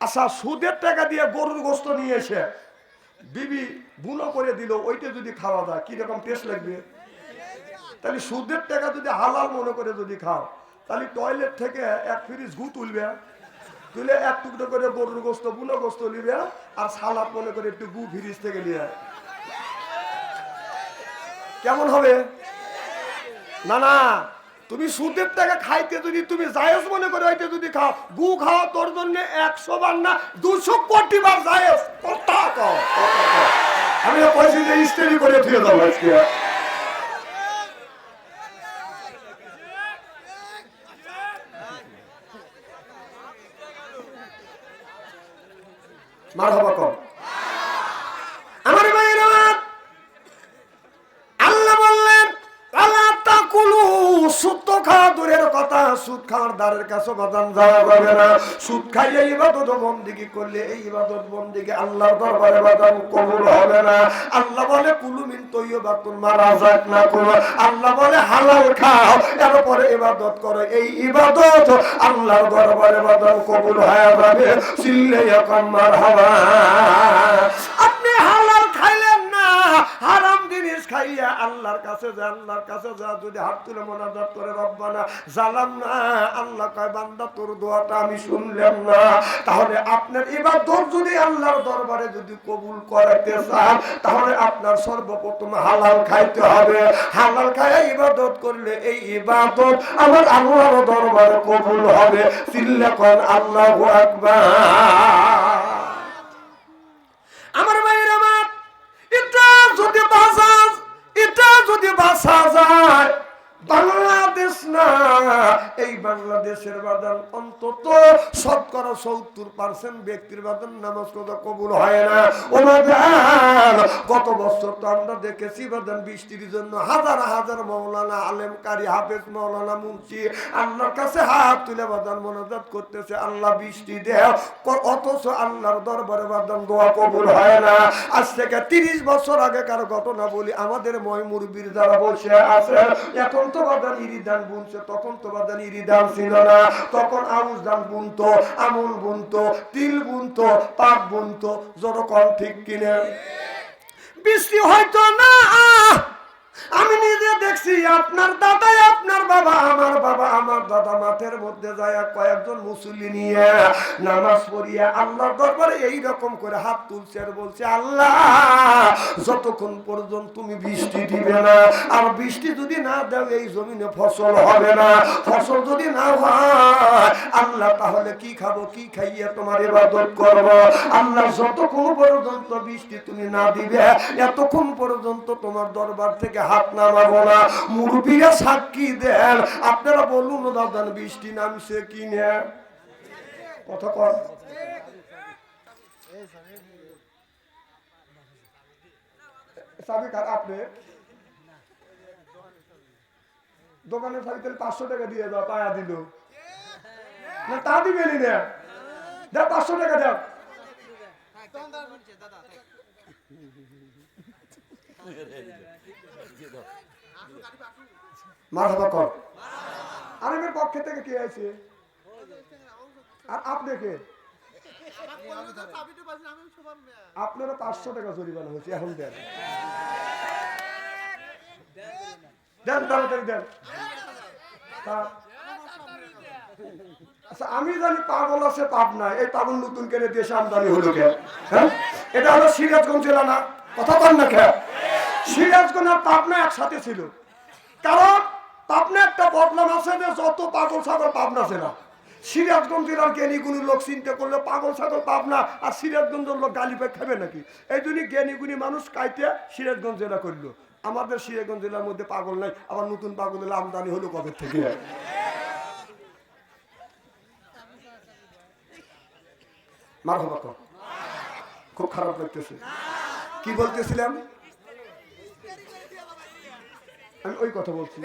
আচ্ছা সুদের টাকা দিয়ে গরুর গোস্ত নিয়ে এসে বিবি বুনো করে দিল, ওইটা যদি খাওয়া যায়, কীরকম টেস্ট লাগবে? তাহলে সুদের টাকা যদি হালাল মনে করে যদি খাও, তাহলে টয়লেট থেকে এক ফ্রিজ ঘু তুলবে, তুলে এক টুকরো করে গরুর গোস্ত, বুনো গোস্ত নিবে, আর সালাদ মনে করে একটু গু ফ্রিজ থেকে নিয়ে কেমন হবে? না না। তুমি সুদের টাকা খাইতে যদি তুমি জায়েজ মনে করে হইতে যদি খাও গু খাও তোর জন্য একশো বার না দুশো কোটি বার জায়েজ। কথা কও, আমি দিয়ে স্টেরি করে ফিরে দেবো আজকে। মার হবা কম খাওয়া দূরের কথা, সুদ খাওয়ার দ্বারের কাছে বাদান যাওয়া যাবে না। সুদ খাইয়ে ইবাদত বন্দিগি করলে এই ইবাদত বন্দিগি আল্লাহর দরবারে বাদান কবুল হবে না। আল্লাহ বলে, কুলু মিন তৈয়বাতুন মারা যাক না করো আল্লাহ বলে, হালাল খাও, এরপরে ইবাদত করো। এই ইবাদত আল্লাহর দরবারে বাদান কবুল হয়ে যাবে। চিল্লে এখন মার হাওয়া আপনি হালাল খাইলেন না হারাম খাইয়া আল্লাহর কাছে যা, আল্লাহর কাছে যা, যদি হাত তুলে মোনাজাত করে, রব্বানা জালাম না। আল্লাহ কয়, বান্দা, তোর দোয়াটা আমি শুনলাম না। তাহলে আপনার এবার ইবাদত যদি আল্লাহর দরবারে যদি কবুল করাতে চান, তাহলে আপনার সর্বপ্রথম হালাল খাইতে হবে। হালাল খাইয়া ইবাদত করলে এই ইবাদত আমার আল্লাহর দরবারে কবুল হবে। চিল্লা চিল্লাখন আল্লাহ আকবার। বাংলাদেশ না এই বাংলাদেশের বাদান অন্তত শতকরা সত্তর পার্সেন্ট ব্যক্তির বাদান নামাজ কথা কবুল হয় না। ওনাদের গত বছর তো আমরা দেখেছি বৃষ্টির জন্য হাজার হাজার মৌলানা আলেম কারি, হাফেজ মৌলানা মুন্সি আল্লাহর কাছে হাত তুলে মনোজাত করতেছে, আল্লাহ বৃষ্টি অথচ আল্লাহর দরবারে বাদান দোয়া কবুল হয় না। আজ থেকে তিরিশ বছর আগেকার ঘটনা বলি, আমাদের ময় মুরব্বীর যারা বসে আছে এখন তো বাদান ইরিদান বুনছে, তখন তো বাদান ইরিদান ছিল না। তখন আউশ ধান বুনতো, আমুল বুনতো, তিল বুনতো পাট বুনতো যতক্ষণ ঠিক কিনে? বৃষ্টি হয়তো না আমি নিজে দেখছি, আপনার দাদা আপনার বাবা, আমার বাবা আমার দাদা মাঠের মধ্যে যায় কয়েকজন মুসল্লি নিয়ে নামাজ পড়িয়া আল্লাহর দরবারে এই রকম করে হাত তুলছে আর বলছে, আল্লাহ, যতক্ষণ পর্যন্ত তুমি বৃষ্টি দিবে না, আর বৃষ্টি যদি না দাও, এই জমিনে ফসল হবে না। ফসল যদি না হয়, আল্লাহ তাহলে কি খাব, কি খাইয়ে তোমার ইবাদত করব? আল্লাহ, যতক্ষণ পর্যন্ত বৃষ্টি তুমি না দিবে, এতক্ষণ পর্যন্ত তোমার দরবার থেকে হাত নামাবো না মুরব্বীরা সাক্ষী আপনারা বলুন না দাদা বৃষ্টি নামছে কি নে? কথা কর আপনি? দোকানের চাবি তাহলে পাঁচশো টাকা দিয়ে দাও, পায়া দিল। না, তা দিবেনি না। দাও পাঁচশো টাকা দাও মারহাবা কর। পক্ষে থেকে কে আছে আর আপনি কে? আপনারা পাঁচশো টাকা জরিমানা হয়েছে, এখন দেন। দেন, তাড়াতাড়ি দেন। আচ্ছা আমি জানি পাগল আছে, পাপ না এই পাগল নতুন কেনে দেশে আমদানি হলো কে হ্যাঁ? এটা হলো সিরাজগঞ্জ জেলা না? কথা কন না খেয়া সিরাজগঞ্জ আর পাবনা একসাথে ছিল। কারণ পাবনা একটা বদনাম আছে যে যত পাগল ছাগল পাবনা জেলা সিরাজগঞ্জ জেলার জ্ঞানীগুণী লোক চিন্তা করলে পাগল পাবনা আর সিরাজগঞ্জের লোক গালি পেয়ে, খাবে নাকি? এই জন্য জ্ঞানী গুণী মানুষ কাইতে সিরাজগঞ্জ জেলা আমাদের সিরাজগঞ্জ জেলার মধ্যে পাগল নাই, আবার নতুন পাগল হলে আমদানি হলো কবে থেকে? মার খুব খারাপ লাগতেছে। কি বলতেছিলাম? আমি ওই কথা বলছি।